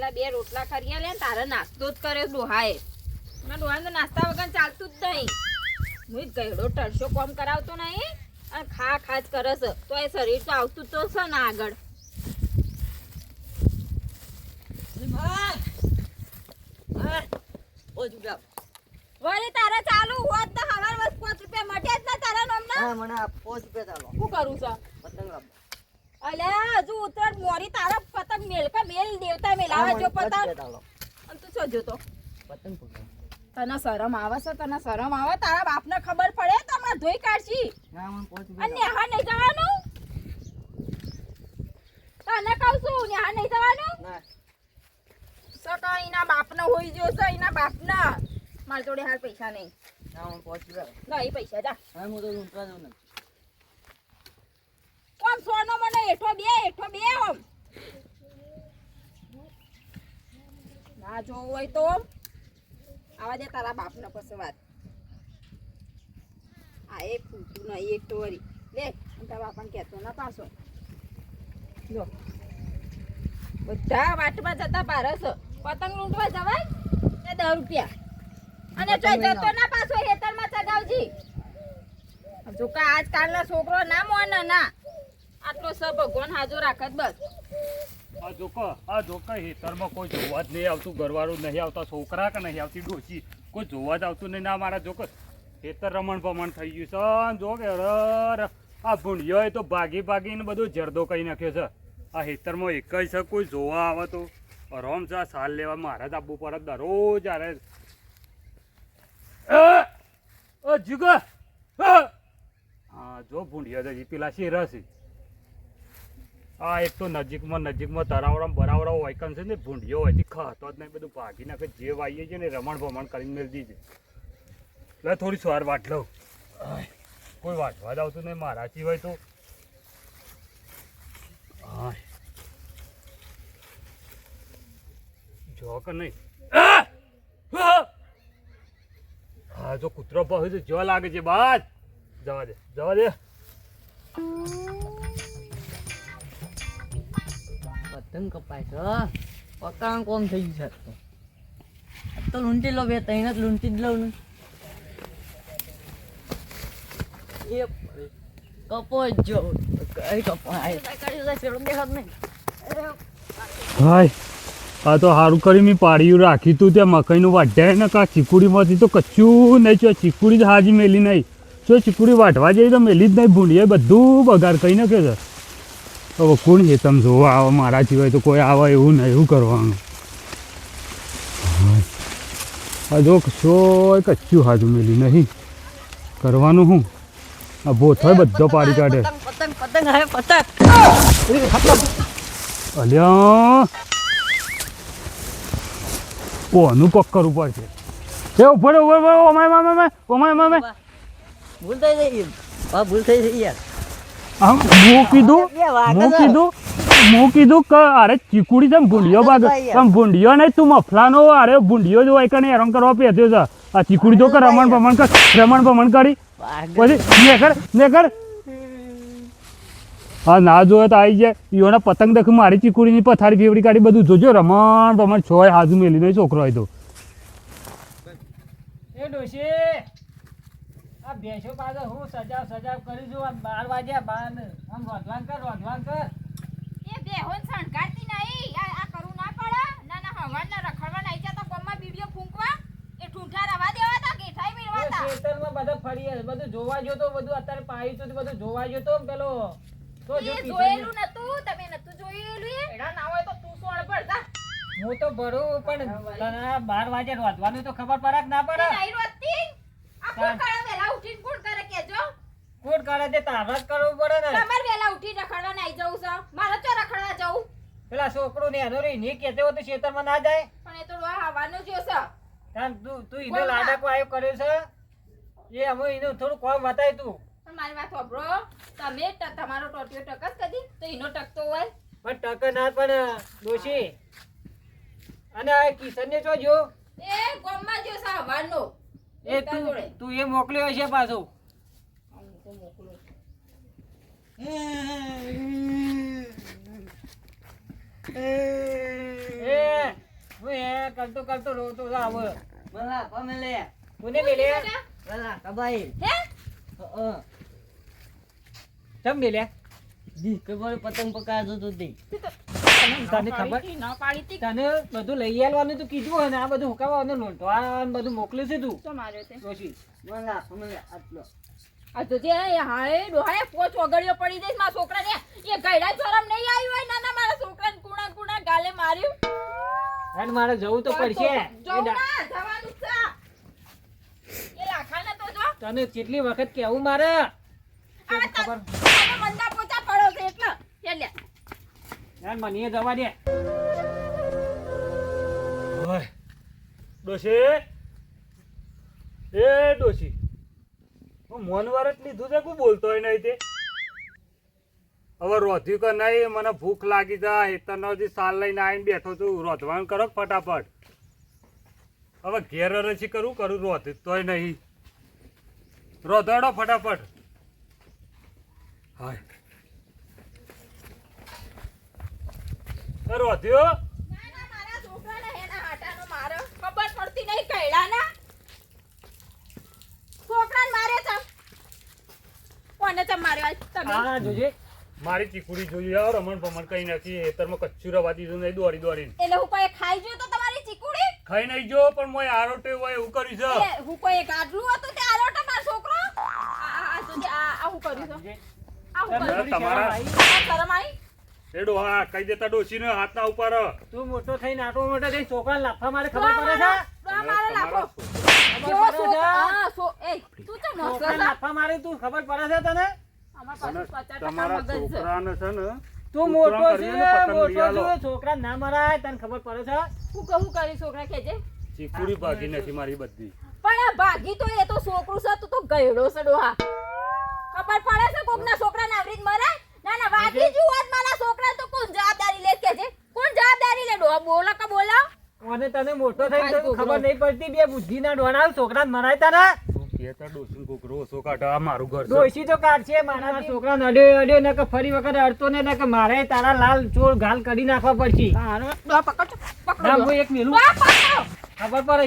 પેલા બે રોટલા કરી લે તારે નાસ્તો જ કર્યો ડોહાએ. ના ડોહાને તો નાસ્તા વગર ચાલતું જ નહીં. હું ગયડો ટરશો કોમ કરાવતો નહીં અને ખા ખા કરે છે તો એ શરીર તો આવતું તો છે ને આગળ. વળી તારે ચાલુ હોત તો હવાર બસ પાંચ રૂપિયા મટે જ ના તારા નામના? મને પાંચ રૂપિયા ચાલો. શું કરું છું? પતંગ રમ અલ્યા હજુ ઉતર મોરી તારા પતંગ મેલ કા મેલ દેવતા મેલાવા હા, જો પતંગ. અને તું શું જોતો? પતંગ તને શરમ આવે છે તને શરમ આવે? તારા બાપને ખબર પડે? તો હમણાં ધોઈ કાઢશી. ના, અને હા નહીં જવાનું? તને કહું છું નેહા નહીં જવાનું. ના, સકા એના બાપને હોઈ ગયો છે એના બાપના. મારી જોડે હાલ પૈસા નહીં. ના. ના એ પૈસા જા. હું તો ને. કોમ સોનો મને એઠો બે એઠો બે ઓમ. ના જોવું હોય તો. આવા દે તારા બાપને પછી વાત. આ એક ફૂટું ના એક વળી લે તારા બાપાને કહેતો ના પાછો જો. બધા વાટમાં જતા પારસ પતંગ લૂંટવા જવાય ને દસ રૂપિયા. અને જો જતો ના પાછો હેતરમાં ચગાવજી. જો કે આજકાલનો છોકરો ના મોને ના. આટલો સ ભગવાન હાજો રાખત બસ. આ જોકો આ જોકો હેતરમાં કોઈ જોવા જ નહીં આવતું, ઘરવાળું નહીં આવતા, છોકરા કે નહીં આવતી ડોસી કોઈ જોવા જ આવતું નહીં. ના, મારા જોકો હેતર રમણ ભમણ થઈ ગયું છે. જો કે આ ભૂંડિયો તો ભાગી ભાગીને બધું જરદો કરી નાખ્યો છે. આ હેતરમાં એક જ છે, કોઈ જોવા આવે તો. રોમ છે સાલ લેવા મારા જ આપવું પડે દરરોજ આરે. જીગો હા, જો ભૂંડિયો તો પેલા શેરા છે. આ એક તો નજીકમાં નજીકમાં તરાવડા બરાવડા વાયકન છે ને ભૂંડિયો હોય ખાતો જ નહીં બધું ભાગી નાખે જે વાઈએ છે ને રમણ ભમણ કરીને મેળ દીધી લે થોડી સવાર વાટ લઉં. કોઈ વાટવા જ આવતું નહીં મારા સિવાય તો. હા જો કે નહીં! હા જો કૂતરો તો જો લાગે છે બાદ જવા દે જવા દે. પતંગ કપાય છે પતંગ કોમ થઈ ગયું છે આ તો? લૂંટી લો બે ત્રણ જ જ લઉં ને. એ કપો જો, કઈ કપાય તો સારું કરી મેં પાડ્યું રાખ્યું તું, ત્યાં મકાઈનું વાઢ્યા ને, કા ચીકુડીમાંથી તો કચ્છું નહીં, ચો ચીકુડી જ હાજી મેલી નહીં. જો ચીકુડી વાઢવા જઈએ તો મેલી જ નહીં ભૂંડીએ બધું બગાડ કઈ નાખે છે. હવે કોણ છે તમે જોવા આવે? મારા સિવાય તો કોઈ આવે એવું નહીં એવું કરવાનું? જો કશોય કચ્છું હાજુ મેલી નહીં? કરવાનું શું આ બોથોય બધો પાડી કાઢે. પતંગ પતંગ પતંગ હવે પતંગ. અલ્યા. કોનું પક કરવું પડશે એ ઊભો ઊભો રહો, ઓમાય મામા મામા ઓમાય મામે ભૂલ થઈ ગઈ. ભૂલ થઈ ગઈ યાર. આમ હું કીધું હું કીધું હું કીધું કે અરે ચીકુડી તેમ ભૂંડિયો બાગ પણ ભૂંડિયો નહીં તું મફલાનો અરે ભૂંડિયો જો હોય કને હેરાન કરવા પહેર્યો છે. આ ચીકુડી તો કે રમણ ભમણ કર રમણ ભમણ કરી. પછી નેકર નેકર. હા ના જોયે તો આવી જાય. ઈઓના પતંગ દેખ મારી ચીકુડીની પથારી ફેવડી કાઢી બધું જોજો. રમણ ભમણ છોય હાજુ મેલી નહીં છોકરો હોય તો એ ડોશી. આ ભેંસો પાછળ હું સજાવ સજાવ કરી છું આમ બાર વાગ્યા બાર ને આમ રોધવાન કર રોધવાન કર. એ બેહોન શણગારતી નહીં. આ કરવું ના પડે. ના ના હવારના રખડવા નહીં જતા કોમમાં બીડીઓ ફૂંકવા. એ ઠૂંઠા રવા દેવા તા ગેઠાઈ મેળવા તા ખેતરમાં બધા ફરીએ બધું જોવા જો તો બધું અત્યારે પાઈ તો બધું જોવા જો તો પેલો તો જો જોયેલું નતું. તમે નતું જોયેલું એડા ના હોય તો તું શું પડતા તા હું તો ભરું પણ તને આ બાર વાગે રોધવાનું તો ખબર પડે ના પડે. નહીં રોતી આ કોણ કરે વેલા ઉઠીને કોણ કરે કેજો કોણ કરે તે તારા જ કરવું પડે ને. તમારે વેલા ઉઠી રખડવા નહીં જવું છે. મારે તો રખડવા જવું. પેલા છોકરો ને એનો રે ની કહેતો હોય તો ખેતરમાં ના જાય. પણ એ તો હવાનું જો છે. તાન તું તું એને કોણ ના? લાડક વાયો કર્યો છે? એ અમે એનું થોડું કોમ બતાય તું. પણ મારી વાત સાંભળો. તમે તમારો ટોટિયો ટકસ કદી? તો એનો ટકતો હોય. પણ ટક ના પણ દોશી અને આ કિશન ને જો જો. એ ગોમમાં જો સા હવાનો. એ તું તું એ મોકલ્યો છે પાછો. એ કરતો કરતો રોતો તો ભલા તમે કોને મેલે ભલા કબાઈ. હે? અ ચમ મેલે દી ખબર પતંગ પકાજો તો તે. તને ખબર? ના પાડી તને બધું લઈ આવવાનું તું કીધું અને આ બધું હુકાવાનું લોટવા ને બધું મોકલ્યું છે તું. તો માર્યો તે. ભલા આટલો. આ તો જે હાય ડોહાએ પોચ ઓગળીઓ પડી જઈશ મારા છોકરાને. એ ગઈડા શરમ નહીં આવી હોય ના ના મારા છોકરાને કુણા કુણા ગાલે માર્યું. હેડ મારે જવું તો પડશે. જવું ના જવાનું છે. એ લાખાને તો જો. તને કેટલી વખત કેવું મારે? આ ખબર? મંદા પોચા પડો છે એટલે. એ લે. યાર મને એ જવા દે. ઓય ડોશી. એ ડોશી. હું મોનવાર જ લીધું છે કું બોલતો નહીં તે. હવે રોધ્યું કે નહીં, મને ભૂખ લાગી જાય હેતરનો જે સાલ લઈને આવીને બેઠો છું. રોધવાનું કરો ફટાફટ? હવે ઘેર રસી કરું કરું રોધ તોય નહીં. રોધાડો ફટાફટ. હા રોધ્યો? ખબર પડતી નહીં, કૈડાના. છોકરાને મારે છે કોને માર્યો તમે હા જોજે. મારી ચીકુડી જોઈ યાર રમણ ભમણ કઈ નથી હેતરમાં કચ્છું રવા દીધું નહીં દોડી દોડીને. એટલે હું કોઈ ખાઈ જો તો તમારી ચીકુડી? ખાઈ નહીં જો પણ મોય આરોટે હોય એવું કરી છે. હું કોઈ ગાડલું હતું તે આરોટો મારો છોકરો? આ આ તો હું કરી છે? જોજે. આ હું તને તમારા- શરમ આવી? આ શરમ આવી એડો હા કહી દેતા ડોશીને હાથના ઉપર. તું મોટો થઈને આટલો મોટો થઈને છોકરાને લાફા મારે ખબર પડે છે? લાફો. ખબર જો પડે. છે? છોકરા હા સો એ તું ચમ હસતો છોકરાને છે? લાફા મારે તું ખબર પડે છે તને? અમાર પાસે પચાસ ટકા તમારા મગજ છે. છોકરાને છે ને તું ઉતરાણ મોટો છે મોટો છે છોકરા ના મરાય તને ખબર પડે છે? હું કહું કરી છોકરા કેજે ચીકુડી ભાગી નથી મારી બધી. પણ આ ભાગી તો એ તો છોકરું છે તું તો ગયડો છે ડોહા. ખબર પડે છે કોકના છોકરા ના રીત મરે ના ના વાગી જુ આજ મારા છોકરા તો કોણ જવાબદારી લે કે છે કોણ જવાબદારી લે ડોહા બોલો કે બોલો અને તને મોટો થઈને ખબર નહીં પડતી બે બુદ્ધિ ના ડોણા છોકરા મરાય તને તું કહેતા ડોશીને કોકરો ઓછો કાઢો આ મારું ઘર છે. ડોશી તો કાઢશે મારા છોકરા અડ્યો અડ્યો ને કે ફરી વખત અડતો ને કે મારે તારા લાલ ચોર ગાલ કરી નાખવા પડશે. તારો એક મિલું. પડે પડે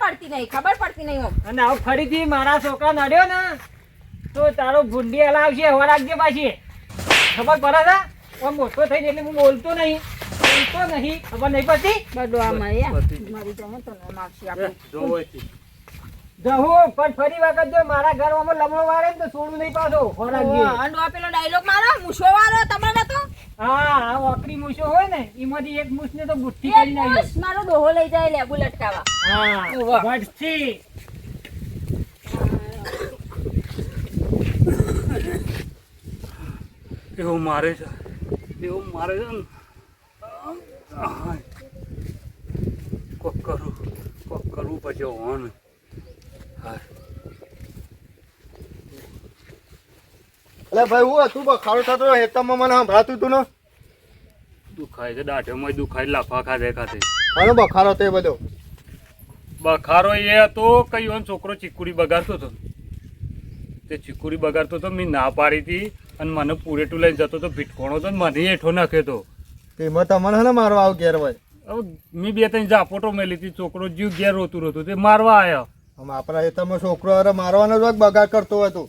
પડતી નહીં ખબર પડતી નહીં અને આવું ફરીથી મારા છોકરા નડ્યો ને તો તારો ભૂંડી હલાવશે હવા રાખજે પાછી. ખબર પડે છે? આમ મોટો થઈ એટલે હું બોલતો નહીં. બોલતો નહીં. ખબર નહીં પડતી? બડો આ મારી જમો તો એ, આપણે. જહું પણ ફરી વખત જો મારા ઘરમાં લમણો વાળે ને તો છોડું નહીં પાછો. હવા અંડો પેલો ડાયલોગ મારો? મૂછો વાળો તમારે તો? હા આ ઓકરી મૂછો હોય ને એમાંથી એક મૂછને તો એક કરી નાખી મારો ડોહો લઈ જાય લેબુ લટકાવા હા એવું મારે છે. એવું મારે છે ને. કોક કરું કોક કરવું પછી હોન હા. એટલે ભાઈ હું હતું ખાડો થતો હેતામાં મને સંભળાતું હતું ને? દુખાય છે દાઢેમાં દુખાય લાફા ખાધે ખાતે આનો બખારો તે બધો. બખારો એ હતો કઈ છોકરો ચીકુડી બગાડતો હતો. તે ચીકુડી બગાડતો હતો મેં ના પાડી હતી. અને મને પૂરેટું લઈને જતો હતો ભીટકોણો તો મને હેઠો નાખ્યો હતો તેમાં તમને ને મારવા આવ ઘેર હોય? હવે મેં બે ત્રણ ઝાપોટો મેલી હતી છોકરો જીવ ઘેર રોતું રોતું તે મારવા આવ્યો આમ આપણા તમે છોકરો અરે મારવાનો જ બગાડ કરતો હતો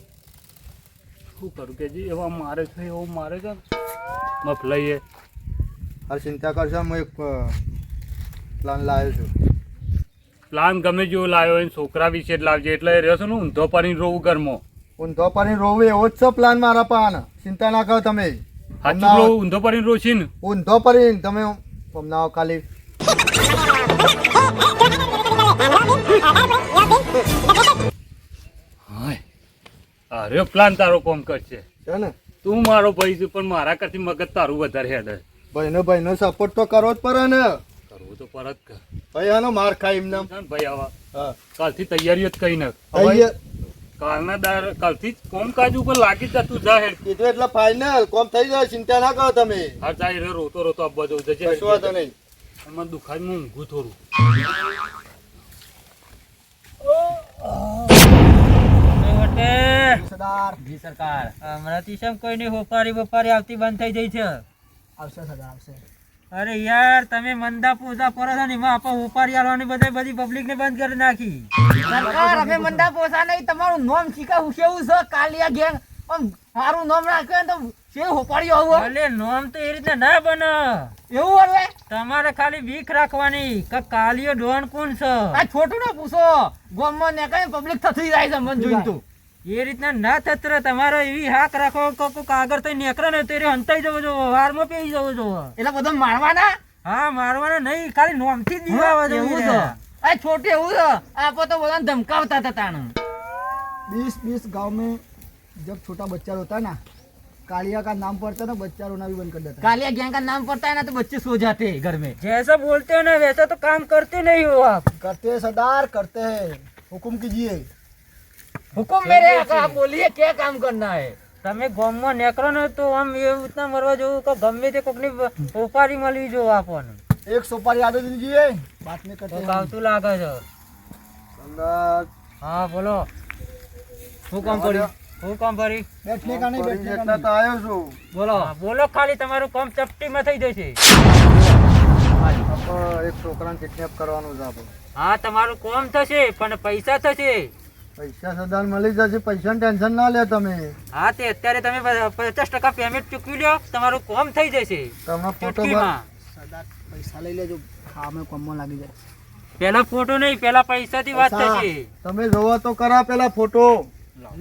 શું કરું કે જી એવા મારે છે એવો મારે છે. મફલાઈએ હાલ ચિંતા કરશો હું એક પ્લાન લાવ્યો છું. પ્લાન ગમે જેવો લાવ્યો હોય ને છોકરા વિશે જ લાવજે એટલે એ રહ્યો છે ને ઊંધો પાણી રોવું ઘરમાં. ઊંધો પાણી રોવે એવો જ છે પ્લાન મારા પાન ચિંતા ના કરો તમે. હમણાં ઊંધો પાણી રોશીન ઊંધો પાણી તમે હમણાં ખાલી. અરે પ્લાન તારો કોમ કરશે. છે ને? તું મારો ભાઈ છું પણ મારા કરતી મગજ તારું વધારે હેડ. ભાઈનો ભાઈનો સપોર્ટ તો કરવો જ પડે ને. કરવું તો પરત ભાઈ આનો માર ખાય એમને. ભાઈ આવા. હા. કાલથી તૈયારીઓ જ કઈ નાખ. કાલના દાર કાલથી જ કોમકાજ ઉપર લાગી જ જાહેર જા હેડ. કીધું એટલે ફાઇનલ કોમ થઈ જાય ચિંતા ના કરો તમે. હા જાહેર રોતો રોતો આપવા જવું જજે કશું વાંધો નહીં. મને દુખાય હું ઊંઘું થોડું. સરદાર. જી સરકાર. હમણાંથી શેમ કોઈની હોપારી બોપારી આવતી બંધ થઈ ગઈ છે. આવશે સદા આવશે. અરે યાર તમે મંદા પોસા કરો છો ને એમાં આપણે ઉપાડી આલવાની બધે બધી પબ્લિક ને બંધ કરી નાખી. સરકાર અમે મંદા પોસા નહીં તમારું નામ શીખા કેવું છે? કાલિયા ગેંગ આમ સારું નામ રાખ્યો તો કેવું હોપાડી આવું એટલે નોમ તો એ રીતે ના બને. એવું હવે? તમારે ખાલી બીક રાખવાની કે કાલિયો ડોન કોણ છે? આ છોટું ને પૂછો. ગામમાં ને કઈ પબ્લિક થતી જાય છે મન જોઈતું તો. એ રીતના ના થત રહે તમારે એવી હાક રાખો કે કોક આગળ થઈ નીકળે ને તો એ હંતાઈ જવો જોવો વારમાં પેઈ જવો જોવો એટલે બધા મારવાના હા મારવાના નહીં ખાલી નોમથી જ દીવા એવું છે આ છોટું એવું છે આપો તો બધાને ધમકાવતા હતા તાણ बीस बीस गांव में जब छोटा बच्चा रोता ना कालिया का नाम पड़ता ना बच्चा रोना भी बंद कर देता कालिया गैंग का नाम पड़ता है ना तो बच्चे सो जाते हैं घर में जैसा बोलते हो ना वैसा तो काम करते नहीं हो आप है करते हैं सरदार करते हैं हुक्म कीजिए હુકુમ મેરે આપ બોલીએ કે કામ કરના હે તમે ગામમાં નીકળો ને તો આમ એ રીતના મરવા જવું કે ગમે તે કોકની સોપારી મળવી જો આપણને. એક સોપારી આદો દીજીએ વાત ને કરતો ગાવતું લાગે છે. હા બોલો. હું કામ કર્યું? ભરી બેઠને કાને બેઠને કાને તો આવ્યો છું. બોલો. બોલો ખાલી તમારું કામ ચપટીમાં થઈ જશે. એક છોકરાને કિડનેપ કરવાનું છે હા તમારું કોમ થશે પણ પૈસા થશે. પૈસા સદાન મળી જશે પૈસા ટેન્શન ના લે તમે. હા તે અત્યારે તમે પચાસ ટકા પેમેન્ટ ચૂકવી લો તમારું કોમ થઈ જશે. તમે ફોટો સદા પૈસા લઈ લેજો અમે કોમમાં લાગી જાય. પેલા ફોટો નહીં પેલા પૈસાથી વાત થશે. તમે જોવા તો કરા પેલા ફોટો.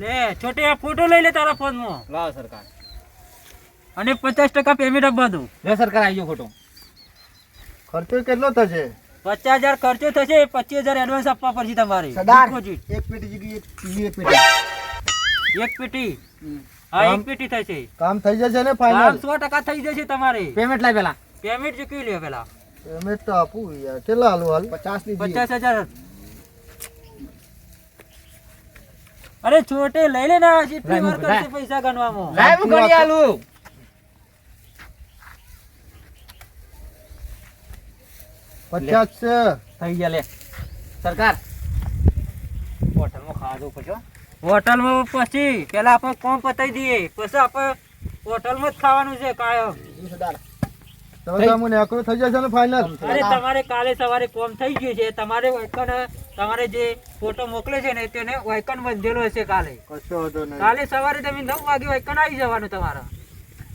લે છોટે આ ફોટો લઈ લે તારા ફોનમાં. લાવ સરકાર. અને પચાસ ટકા પેમેન્ટ આપવા દો લે સરકાર આવી ગયો ફોટો. ખર્ચો કેટલો થશે? પચાસ હજાર ખર્ચો થશે પચીસ હજાર એડવાન્સ આપવા પડશે તમારે. એક પેટી હા એક પેટી થશે. કામ થઈ જશે ને ફાઇનલ સો ટકા થઈ જશે તમારે. પેમેન્ટ લાય પેલા. પેમેન્ટ ચૂકવી લ્યો પેલા. પેમેન્ટ તો આપું યાર. કેટલા હાલ? હાલ પચાસ પચાસ હજાર. અરે છોટે લઈ લેના હજી પૈસા ગણવામાં. લાઈવ ગણી આલું. પચાસ થઈ ગયા લે. સરકાર. હોટલમાં ખાવા દઉં પછી હોટલમાં પછી પેલા આપણે કોમ પતાવી દઈએ. પછી આપણે હોટલમાં જ ખાવાનું છે કાયમ. તમારે કાલે સવારે કોમ થઈ ગયું છે. તમારે તમારે જે ફોટો મોકલે છે ને તેને વાયકન બંધેલો હશે કાલે. કાલે સવારે તમે નવ વાગે વાયકન આવી જવાનું તમારા.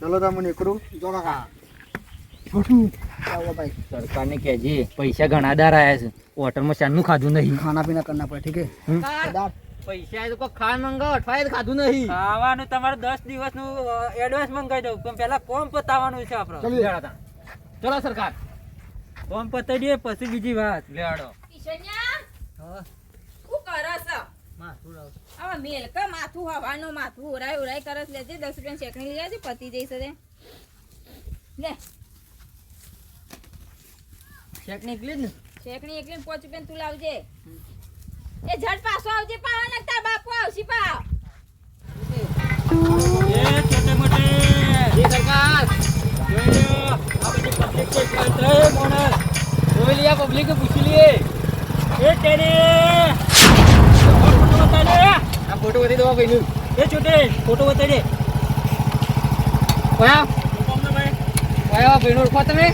ચલો તમે નીકળું. જો કાકા સરકારને કહેજે પૈસા ઘણા દાર આયા છે. હોટલમાં શાનું ખાધું નહીં. ખાના પીના કરના પડે ઠીક હે પૈસા તો કોઈ મંગાવ અઠવાડિયે ખાધું નહીં. ખાવાનું તમારે દસ દિવસનું એડવાન્સ મંગાવી દઉં. પણ પહેલા કોમ પતાવવાનું છે આપણે. ચલો. સરકાર. કોમ પતાવી દે પછી બીજી વાત. લેડો કિશન્યા હા. શું કરસ માથું મેલ કા માથું હવાનો માથું ઓરાય ઓરાય કરસ લેજે દસ રૂપિયા ચેકણી લઈ આવજે પતી જઈશ રે લે. ચેક નીકળી જ ને? ચેકણી એકલી પાંચ રૂપિયા તું લાવજે. એ ઝટ પાછો આવજે પાવા નકતા બાપુ આવશી પા એ છોટે મોટે. જી સરકાર. જોઈ આ બધી પબ્લિક છે ત્રણેય માણસ જોઈ લઈએ પબ્લિક પૂછી લઈએ. એ ટેરે ફોટો બતાવી દે. આ ફોટો બધી દવા ભાઈ એ છોટે ફોટો ભાઈ? કયા ભાઈ ઓળખો તમે?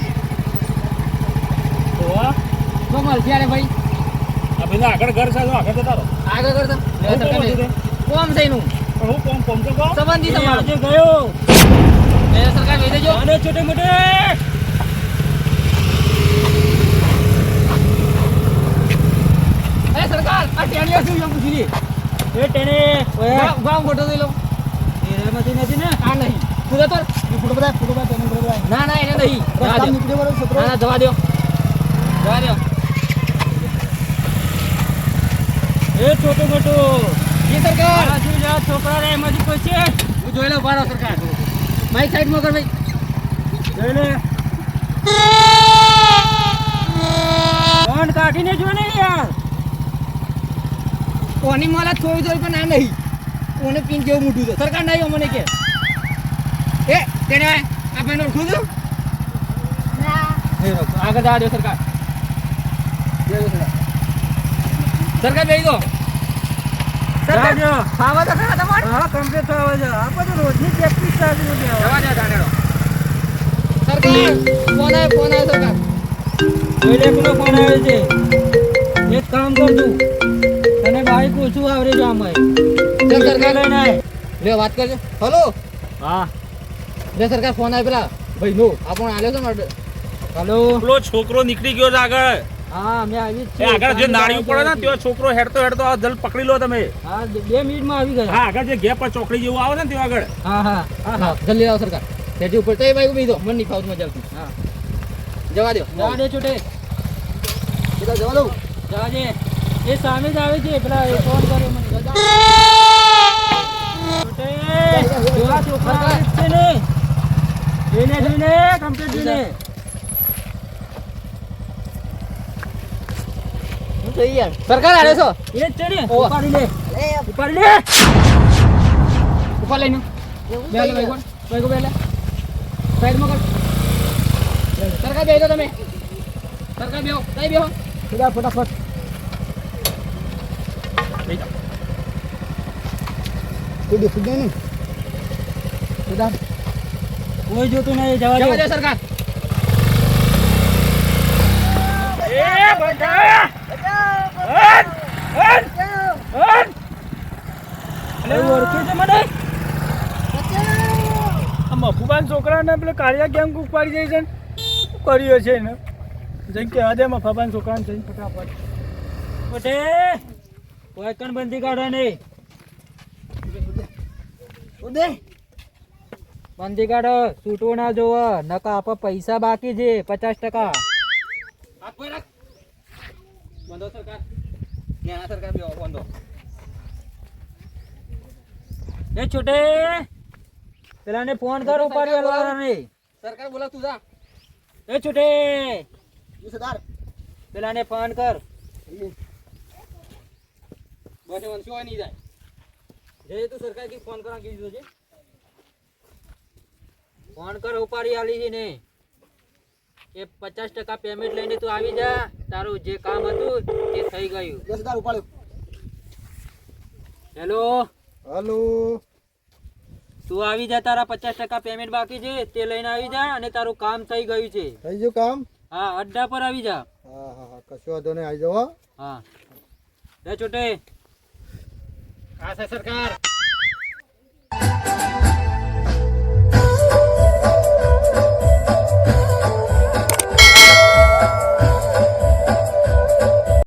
આગળ ઘર આગળ આગળ કોમ થઈનું હું કોમ સરકાર આ ટેણીઓ શું એમ પૂછી એ ટેણે. ગામ એ રેમાંથી નથી ને? આ નહીં. પૂરો. તો ફોટો ના ના એને નહીં. ના જવા દો. જવા દો. એ છોટો મોટો. જી સરકાર. આ જા છોકરા રે એમાંથી કોઈ છે હું જોઈ લઉં બારો સરકાર. મારી સાઈડમાં મોકર ભાઈ. જોઈ લે. ફોન કાઢીને જો ને યાર. કોની માલા થોડી થોડી પણ આ નહીં. કોને પિન કેવું મોટું છે? સરકાર નહીં મને કે. એ તેને આપણે ઓળખું છું? આગળ જવા દો સરકાર. સરકાર બેસી દો જાજો. ખાવા તો ખરા તમારે? હા કમ્પ્લીટ થવા છે આપણે તો રોજની પ્રેક્ટિસ ચાલુ છે જવા દો જાણેડો સરકાર ફોન આવ્યો ફોન આવ્યો સરકાર. જોઈ લે ફોન આવ્યો છે. એક કામ કરજો. તને બાઈક ઓછું આવડે છે આમાં ચાલ સરકાર. લઈને આય. લે વાત કરજો. હલો? હા. લે સરકાર ફોન આવ્યો પેલા ભાઈ નો આપણને આલ્યો છે ને હલો? પેલો છોકરો નીકળી ગયો છે આગળ. હા મેં આવી જ આગળ જે. નાળિયું પડે ને છોકરો હેડતો હેડતો આ જલ પકડી લો તમે. હા બે મિનિટમાં આવી ગયા. હા આગળ જે ગેપ પર ચોકડી જેવું આવે ને ત્યાં આગળ. હા હા. હા હા જલ્દી આવો સરકાર. સેટી ઉપર તે ભાઈ ઊભી દો મને નહીં ફાવતું મજા આવતી હા. જવા દો. જવા દે છોટે. જવા દઉં જવા દે. એ સામે જ આવે છે. પેલા એ ફોન કર્યો મને. છોટે જોવા છોકરા છે ને. જોઈને જોઈને કમ્પ્લીટ જોઈને. તો યાર સરકાર આલે છો? એ જ છે ને ઓવા. ઉપાડી લે. ઉપાડી લે. ઉપર લઈને. બે લે ભાઈ ભાઈ કો બે લે. સાઈડમાં કર. સરકાર બેહો તમે. સરકાર બેહો. કઈ બેહો. બધા ફટાફટ. કોઈ દેખું જ ને બધા કોઈ જોતું નહીં જવા જવા દે. સરકાર. મફુબાન છોકરાને પેલે કાળિયા કેમ ઉપાડી જાય છે ને? કર્યું છે ને જઈ કહેવા દે મફાબાન છોકરાને જઈને ફટાફટ કણ બંધી કાઢો નહીં બંધી કાઢો છૂટવું ના જોવો નકા આપ પૈસા બાકી છે પચાસ ટકા બંધો ન્યા સરકાર બેહો બંધો એ છોટે પેલાને ફોન કર ઉપાડી વાળા નહીં સરકાર બોલાવ તું જા. એ છોટે સરદાર પેલાને ફોન કર. બસ વંશો હોય નહીં જાય. જે તું સરકાર કી ફોન કરવા કીધું છે. ફોન કર ઉપાડી આલી છે ને. એ પચાસ ટકા પેમેન્ટ લઈને તું આવી જા. તારું જે કામ હતું તે થઈ ગયું. દસ હજાર ઉપાડ્યો. હેલો હેલો તું આવી જા તારા પચાસ ટકા પેમેન્ટ બાકી છે તે લઈને આવી જા અને તારું કામ થઈ ગયું છે. થઈ ગયું કામ? હા અડ્ડા પર આવી જા. હા હા હા કશો વાંધો નહીં આવી જાઓ હા. લે છોટે. આ છે સરકાર.